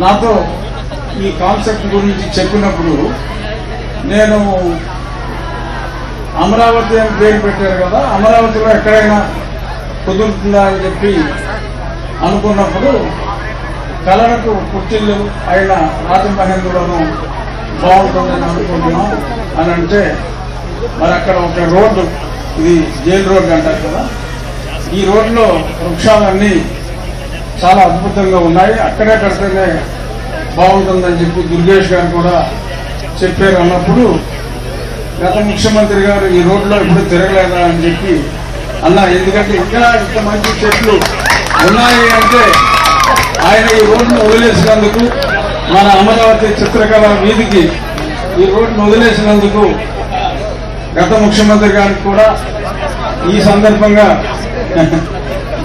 నాతో ఈ కాన్సెప్ట్ గురించి చెప్పినప్పుడు నేను అమరావతి అని పేరు పెట్టారు కదా అమరావతిలో ఎక్కడైనా కుదురుతుందా అని చెప్పి అనుకున్నప్పుడు కళలకు పుట్టిల్లు అయిన రాజమహేంద్రులను బాగుంటుందని అనుకుంటున్నాం అని అంటే మరి అక్కడ ఒక రోడ్డు ఇది జైలు రోడ్డు అంటారు కదా ఈ రోడ్లో వృక్షాలన్నీ చాలా అద్భుతంగా ఉన్నాయి. అక్కడే కడితేనే బాగుంటుందని చెప్పి దుర్గేష్ గారు కూడా చెప్పారు అన్నప్పుడు గత ముఖ్యమంత్రి గారు ఈ రోడ్లో ఎప్పుడు తిరగలేదా అని చెప్పి అన్నా ఎందుకంటే ఇంకా ఇంత మంచి చెట్లు ఉన్నాయి అంటే ఆయన ఈ రోడ్డును వదిలేసినందుకు మన అమరావతి చిత్రకళ వీధికి ఈ రోడ్డును వదిలేసినందుకు గత ముఖ్యమంత్రి గారికి కూడా ఈ సందర్భంగా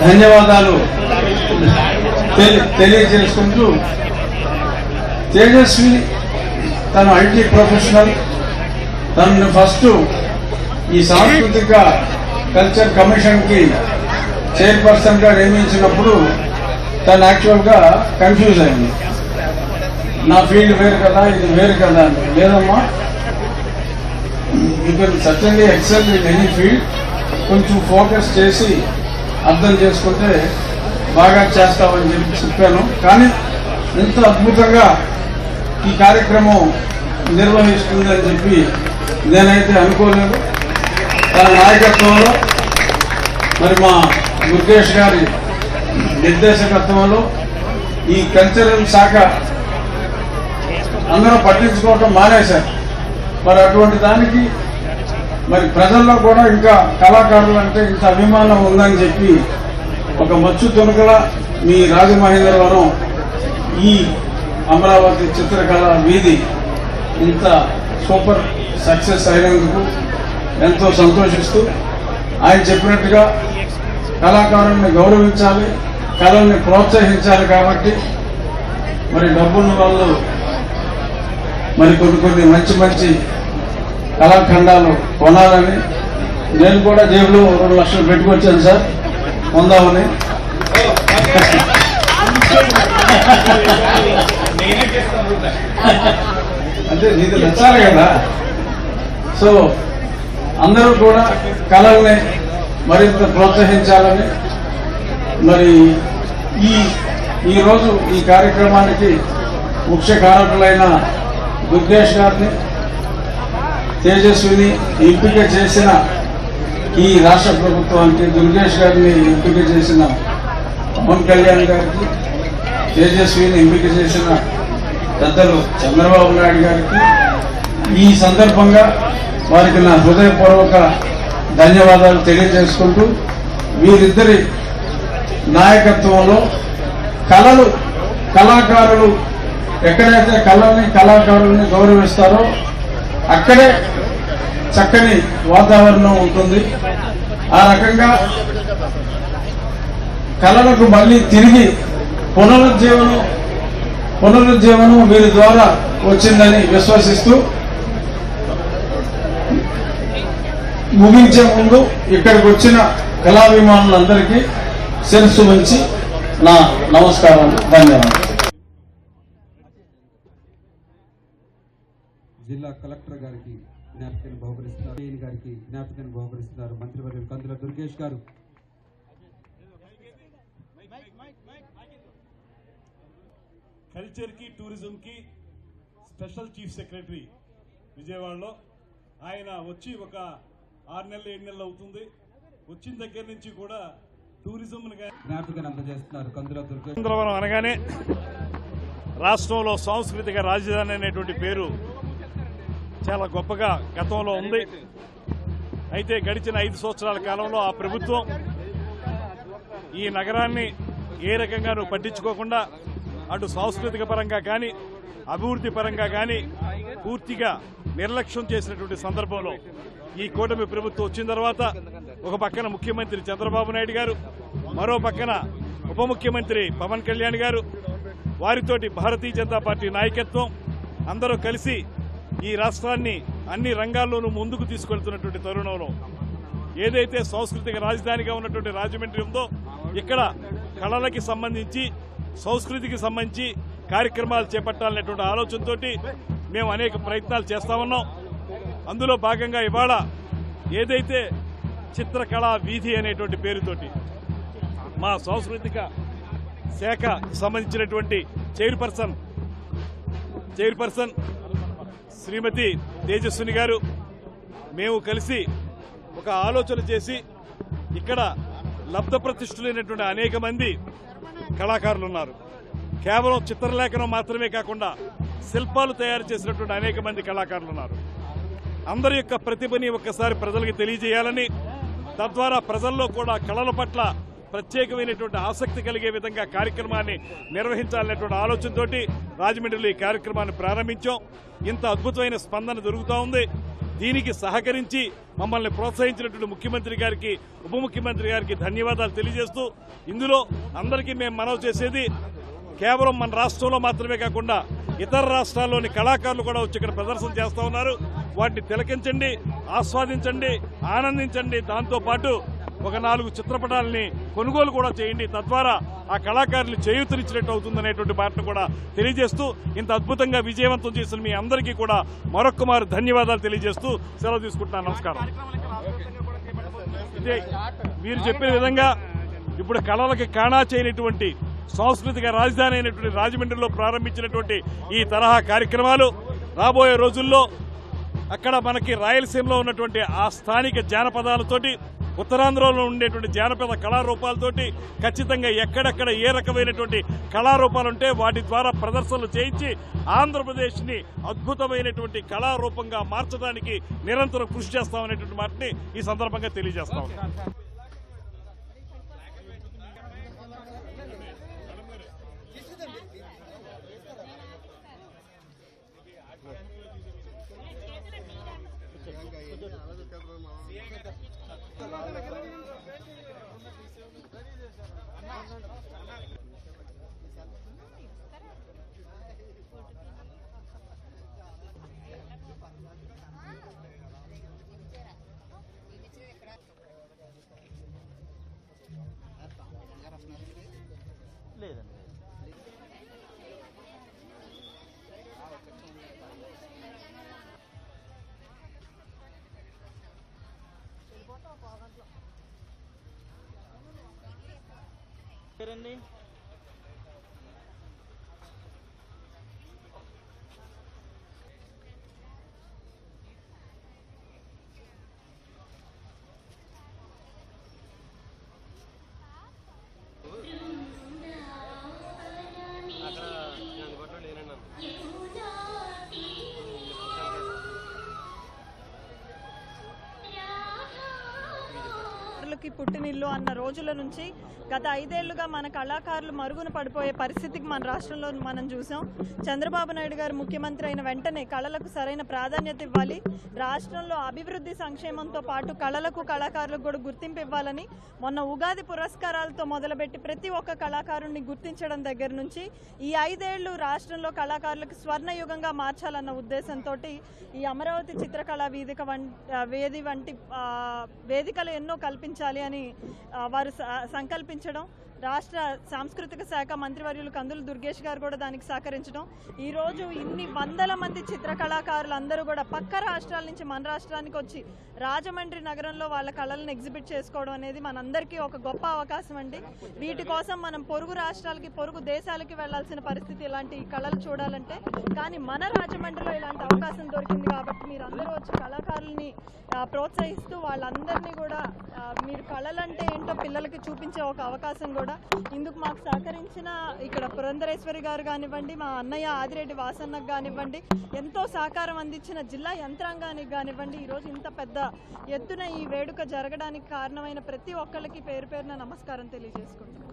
ధన్యవాదాలు. తెలియజేసుకుంటూ తేజస్వి తను ఐటీ ప్రొఫెషనల్ తనని ఫస్ట్ ఈ సాంస్కృతిక కల్చర్ కమిషన్కి చైర్పర్సన్గా నియమించినప్పుడు తను యాక్చువల్గా కన్ఫ్యూజ్ అయింది. నా ఫీల్డ్ వేరు కదా ఇది వేరు కదా అని. లేదమ్మా you can certainly excel in any field కొంచెం ఫోకస్ చేసి అర్థం చేసుకుంటే బాగా చేస్తామని చెప్పి చెప్పాను. కానీ ఇంత అద్భుతంగా ఈ కార్యక్రమం నిర్వహిస్తుందని చెప్పి నేనైతే అనుకోలేదు. తన నాయకత్వంలో మరి మా దుర్గేష్ గారి నిర్దేశకత్వంలో ఈ కల్చరల్ శాఖ అందరూ పట్టించుకోవటం మానేశారు. మరి అటువంటి దానికి మరి ప్రజల్లో కూడా ఇంకా కళాకారులు అంటే ఇంత అభిమానం ఉందని చెప్పి ఒక మచ్చు తునకల మీ రాజమహేంద్రవరం ఈ అమరావతి చిత్రకళ వీధి ఇంత సూపర్ సక్సెస్ అయినందుకు ఎంతో సంతోషిస్తూ ఆయన చెప్పినట్టుగా కళాకారుల్ని గౌరవించాలి కళల్ని ప్రోత్సహించాలి కాబట్టి మరి డబ్బున్న వాళ్ళు మరి కొన్ని కొన్ని మంచి మంచి కళాఖండాలు కొనాలని నేను కూడా జేబులో రెండు లక్షలు పెట్టుకొచ్చాను సార్. పొందామని అంటే నీకు నచ్చాలి కదా? సో అందరూ కూడా కళల్ని మరింత ప్రోత్సహించాలని మరి ఈ ఈరోజు ఈ కార్యక్రమానికి ముఖ్య కారకులైన దుర్గేష్ గారిని తేజస్విని ఎంపిక చేసిన ఈ రాష్ట్ర ప్రభుత్వానికి దుర్గేష్ గారిని ఎంపిక చేసిన పవన్ కళ్యాణ్ గారికి తేజస్విని ఎంపిక చేసిన పెద్దలు చంద్రబాబు నాయుడు గారికి ఈ సందర్భంగా వారికి నా హృదయపూర్వక ధన్యవాదాలు తెలియజేసుకుంటూ వీరిద్దరి నాయకత్వంలో కళలు కళాకారులు ఎక్కడైతే కళల్ని కళాకారుల్ని గౌరవిస్తారో అక్కడే చక్కని వాతావరణం ఉంటుంది. ఆ రకంగా కళలకు మళ్ళీ తిరిగి పునరుజ్జీవనం పునరుజ్జీవనం వీరి ద్వారా వచ్చిందని విశ్వసిస్తూ ముగించే ముందు ఇక్కడికి వచ్చిన కళాభిమానులందరికీ శిరస్సు ఉంచి నా నమస్కారం. ధన్యవాదాలు. జిల్లా కలెక్టర్ గారికి జ్ఞాపికను బహుకరిస్తున్నారు. ఏఎన్ గారికి జ్ఞాపికను బహుకరిస్తున్నారు. మంత్రివర్యులు కందుల దుర్గేష్ గారు. కల్చర్కి టూరిజంకి స్పెషల్ చీఫ్ సెక్రటరీ విజయవాడలో. ఆయన వచ్చి ఒక ఆరు నెలలు ఏడు నెలలు అవుతుంది. వచ్చిన దగ్గర నుంచి కూడా టూరిజం జ్ఞాపికను అందజేస్తున్నారు కందుల దుర్గేష్. చంద్రవరం అనగానే రాష్ట్రంలో సాంస్కృతిక రాజధాని అనేటువంటి పేరు చాలా గొప్పగా గతంలో ఉంది. అయితే గడిచిన ఐదు సంవత్సరాల కాలంలో ఆ ప్రభుత్వం ఈ నగరాన్ని ఏ రకంగా పట్టించుకోకుండా అటు సాంస్కృతిక పరంగా కానీ అభివృద్ధి పరంగా కానీ పూర్తిగా నిర్లక్ష్యం చేసినటువంటి సందర్భంలో ఈ కూటమి ప్రభుత్వం వచ్చిన తర్వాత ఒక పక్కన ముఖ్యమంత్రి చంద్రబాబు నాయుడు గారు మరో పక్కన ఉప ముఖ్యమంత్రి పవన్ కళ్యాణ్ గారు వారితోటి భారతీయ జనతా పార్టీ నాయకత్వం అందరూ కలిసి ఈ రాష్ట్రాన్ని అన్ని రంగాల్లోనూ ముందుకు తీసుకెళ్తున్నటువంటి తరుణంలో ఏదైతే సాంస్కృతిక రాజధానిగా ఉన్నటువంటి రాజమండ్రి ఉందో ఇక్కడ కళలకి సంబంధించి సంస్కృతికి సంబంధించి కార్యక్రమాలు చేపట్టాలనేటువంటి ఆలోచనతో మేము అనేక ప్రయత్నాలు చేస్తా ఉన్నాం అందులో భాగంగా ఇవాళ ఏదైతే చిత్రకళా వీధి అనేటువంటి పేరుతోటి మా సాంస్కృతిక శాఖ సంబంధించినటువంటి చైర్పర్సన్ చైర్పర్సన్ శ్రీమతి తేజస్విని గారు మేము కలిసి ఒక ఆలోచన చేసి ఇక్కడ లబ్ధ ప్రతిష్ఠులైనటువంటి అనేక మంది కళాకారులు ఉన్నారు కేవలం చిత్రలేఖనం మాత్రమే కాకుండా శిల్పాలు తయారు చేసినటువంటి అనేక మంది కళాకారులు ఉన్నారు అందరి యొక్క ప్రతిభని ఒక్కసారి ప్రజలకు తెలియజేయాలని తద్వారా ప్రజల్లో కూడా కళల పట్ల ప్రత్యేకమైనటువంటి ఆసక్తి కలిగే విధంగా కార్యక్రమాన్ని నిర్వహించాలనేటువంటి ఆలోచనతోటి రాజమండ్రిలో ఈ కార్యక్రమాన్ని ప్రారంభించాం. ఇంత అద్భుతమైన స్పందన దొరుకుతా ఉంది. దీనికి సహకరించి మమ్మల్ని ప్రోత్సహించినటువంటి ముఖ్యమంత్రి గారికి ఉప ముఖ్యమంత్రి గారికి ధన్యవాదాలు తెలియజేస్తూ ఇందులో అందరికీ మేము మనవి చేసేది కేవలం మన రాష్ట్రంలో మాత్రమే కాకుండా ఇతర రాష్ట్రాల్లోని కళాకారులు కూడా వచ్చి ఇక్కడ ప్రదర్శన చేస్తూ ఉన్నారు. వాటిని తిలకించండి ఆస్వాదించండి ఆనందించండి. దాంతో పాటు ఒక నాలుగు చిత్రపటాలని కొనుగోలు కూడా చేయండి. తద్వారా ఆ కళాకారులు చేయూతనిచ్చినట్టు అవుతుందనేటువంటి మాటను కూడా తెలియజేస్తూ ఇంత అద్భుతంగా విజయవంతం చేసిన మీ అందరికీ కూడా మరొక్కమారు ధన్యవాదాలు తెలియజేస్తూ సెలవు తీసుకుంటున్నాను నమస్కారం. మీరు చెప్పిన విధంగా ఇప్పుడు కళలకి కాణా చేయనటువంటి సాంస్కృతిక రాజధాని అయినటువంటి రాజమండ్రిలో ప్రారంభించినటువంటి ఈ తరహా కార్యక్రమాలు రాబోయే రోజుల్లో అక్కడ మనకి రాయలసీమలో ఉన్నటువంటి ఆ స్థానిక జానపదాలతోటి ఉత్తరాంధ్రలో ఉండేటువంటి జానపద కళారూపాలతోటి ఖచ్చితంగా ఎక్కడెక్కడ ఏ రకమైనటువంటి కళారూపాలుంటే వాటి ద్వారా ప్రదర్శనలు చేయించి ఆంధ్రప్రదేశ్ని అద్భుతమైనటువంటి కళారూపంగా మార్చడానికి నిరంతరం కృషి చేస్తామనేటువంటి మాటని ఈ సందర్భంగా తెలియజేస్తాం లేదండి করেননি కళాకారులకి పుట్టినిల్లు అన్న రోజుల నుంచి గత ఐదేళ్ళుగా మన కళాకారులు మరుగున పడిపోయే పరిస్థితికి మన రాష్ట్రంలో మనం చూసాం. చంద్రబాబు నాయుడు గారు ముఖ్యమంత్రి అయిన వెంటనే కళలకు సరైన ప్రాధాన్యత ఇవ్వాలి. రాష్ట్రంలో అభివృద్ధి సంక్షేమంతో పాటు కళలకు కళాకారులకు కూడా గుర్తింపు ఇవ్వాలని మొన్న ఉగాది పురస్కారాలతో మొదలుపెట్టి ప్రతి ఒక్క కళాకారుణ్ణి గుర్తించడం దగ్గర నుంచి ఈ ఐదేళ్ళు రాష్ట్రంలో కళాకారులకు స్వర్ణయుగంగా మార్చాలన్న ఉద్దేశంతో ఈ అమరావతి చిత్రకళా వేదిక వం వేది వంటి వేదికలు ఎన్నో కల్పించాలి. అని వారు సంకల్పించడం రాష్ట్ర సాంస్కృతిక శాఖ మంత్రివర్యులు కందులు దుర్గేష్ గారు కూడా దానికి సహకరించడం. ఈరోజు ఇన్ని వందల మంది చిత్రకళాకారులు అందరూ కూడా పక్క రాష్ట్రాల నుంచి మన రాష్ట్రానికి వచ్చి రాజమండ్రి నగరంలో వాళ్ళ కళలను ఎగ్జిబిట్ చేసుకోవడం అనేది మనందరికీ ఒక గొప్ప అవకాశం అండి. వీటి కోసం మనం పొరుగు రాష్ట్రాలకి పొరుగు దేశాలకి వెళ్ళాల్సిన పరిస్థితి ఇలాంటి కళలు చూడాలంటే కానీ మన రాజమండ్రిలో ఇలాంటి అవకాశం దొరికింది కాబట్టి మీరు అందరూ వచ్చి కళాకారుల్ని ప్రోత్సహిస్తూ వాళ్ళందరినీ కూడా మీరు కళలంటే ఏంటో పిల్లలకి చూపించే ఒక అవకాశం కూడా ఇందుకు మాకు సహకరించిన ఇక్కడ పురంధరేశ్వరి గారు కానివ్వండి మా అన్నయ్య ఆదిరెడ్డి వాసన్నకు కానివ్వండి ఎంతో సహకారం అందించిన జిల్లా యంత్రాంగానికి కానివ్వండి ఈరోజు ఇంత పెద్ద ఎత్తున ఈ వేడుక జరగడానికి కారణమైన ప్రతి ఒక్కళ్ళకి పేరు పేరున నమస్కారం తెలియజేసుకుంటున్నాను.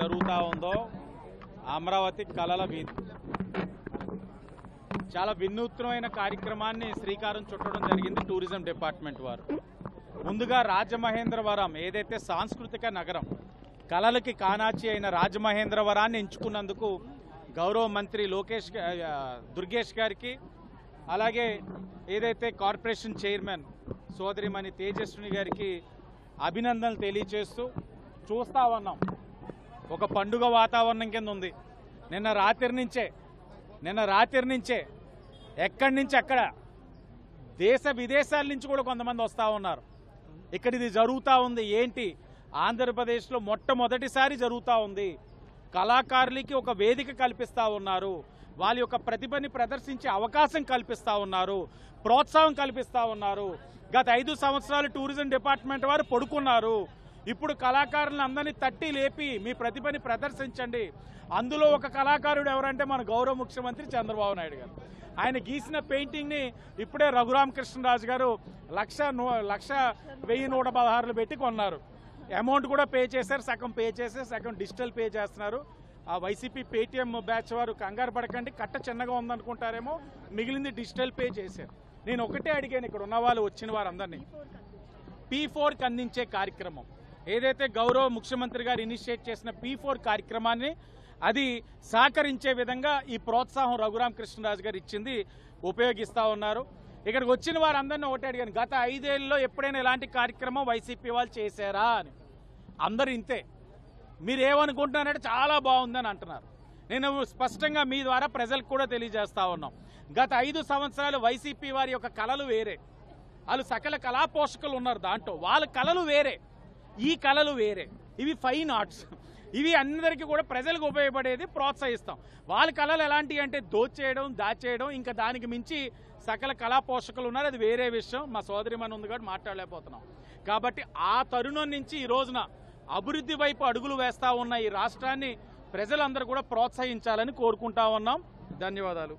జరుగుతూ ఉందో అమరావతి కళల వీధి. చాలా వినూత్నమైన కార్యక్రమాన్ని శ్రీకారం చుట్టడం జరిగింది టూరిజం డిపార్ట్మెంట్ వారు. ముందుగా రాజమహేంద్రవరం ఏదైతే సాంస్కృతిక నగరం కళలకి కానాచి అయిన రాజమహేంద్రవరాన్ని ఎంచుకున్నందుకు గౌరవ మంత్రి లోకేష్ దుర్గేష్ గారికి అలాగే ఏదైతే కార్పొరేషన్ చైర్మన్ సోదరిమణి తేజస్విని గారికి అభినందనలు తెలియజేస్తూ చూస్తా ఉన్నాం. ఒక పండుగ వాతావరణం కింద ఉంది. నిన్న రాత్రి నుంచే నిన్న రాత్రి నుంచే ఎక్కడి నుంచి అక్కడ దేశ విదేశాల నుంచి కూడా కొంతమంది వస్తూ ఉన్నారు. ఇక్కడ ఇది జరుగుతూ ఉంది. ఏంటి? ఆంధ్రప్రదేశ్లో మొట్టమొదటిసారి జరుగుతూ ఉంది. కళాకారులకి ఒక వేదిక కల్పిస్తూ ఉన్నారు. వాళ్ళ యొక్క ప్రతిభని ప్రదర్శించే అవకాశం కల్పిస్తూ ఉన్నారు. ప్రోత్సాహం కల్పిస్తూ ఉన్నారు. గత ఐదు సంవత్సరాలు టూరిజం డిపార్ట్మెంట్ వారు పడుకున్నారు. ఇప్పుడు కళాకారులను అందరినీ తట్టి లేపి మీ ప్రతిభని ప్రదర్శించండి. అందులో ఒక కళాకారుడు ఎవరంటే మన గౌరవ ముఖ్యమంత్రి చంద్రబాబు నాయుడు గారు. ఆయన గీసిన పెయింటింగ్ని ఇప్పుడే రఘురామకృష్ణరాజు గారు లక్ష నూ- లక్ష వెయ్యి నూట పదహారులు పెట్టి కొన్నారు. అమౌంట్ కూడా పే చేశారు సగం పే చేశారు సగం డిజిటల్ పే చేస్తున్నారు. ఆ వైసీపీ పేటిఎం బ్యాచ్ వారు కంగారు పడకండి కట్ట చిన్నగా ఉందనుకుంటారేమో మిగిలింది డిజిటల్ పే చేశారు. నేను ఒకటే అడిగాను ఇక్కడ ఉన్న వాళ్ళు వచ్చిన వారందరినీ. పీ ఫోర్కి అందించే కార్యక్రమం. ఏదైతే గౌరవ ముఖ్యమంత్రి గారు ఇనిషియేట్ చేసిన పీ ఫోర్ కార్యక్రమాన్ని అది సహకరించే విధంగా ఈ ప్రోత్సాహం రఘురామ కృష్ణరాజు గారు ఇచ్చింది ఉపయోగిస్తూ ఉన్నారు. ఇక్కడికి వచ్చిన వారందరినీ ఒకటి అడిగాను గత ఐదేళ్ళలో ఎప్పుడైనా ఇలాంటి కార్యక్రమం వైసీపీ వాళ్ళు చేశారా? అని. అందరూ ఇంతే. మీరు ఏమనుకుంటున్నారంటే చాలా బాగుందని అంటున్నారు. నేను స్పష్టంగా మీ ద్వారా ప్రజలకు కూడా తెలియజేస్తా ఉన్నాం. గత ఐదు సంవత్సరాలు వైసీపీ వారి యొక్క కళలు వేరే. వాళ్ళు సకల కళా పోషకులు ఉన్నారు దాంట్లో. వాళ్ళ కళలు వేరే. ఈ కళలు వేరే. ఇవి ఫైన్ ఆర్ట్స్. ఇవి అందరికీ కూడా ప్రజలకు ఉపయోగపడేది ప్రోత్సహిస్తాం. వాళ్ళ కళలు ఎలాంటివి అంటే దోచేయడం దాచేయడం ఇంకా దానికి మించి సకల కళా పోషకులు ఉన్నారు. అది వేరే విషయం. మా సోదరి మన ఉంది కాబట్టి మాట్లాడలేకపోతున్నాం. కాబట్టి ఆ తరుణం నుంచి ఈ రోజున అభివృద్ధి వైపు అడుగులు వేస్తూ ఉన్న ఈ రాష్ట్రాన్ని ప్రజలందరూ కూడా ప్రోత్సహించాలని కోరుకుంటా ఉన్నాం. ధన్యవాదాలు.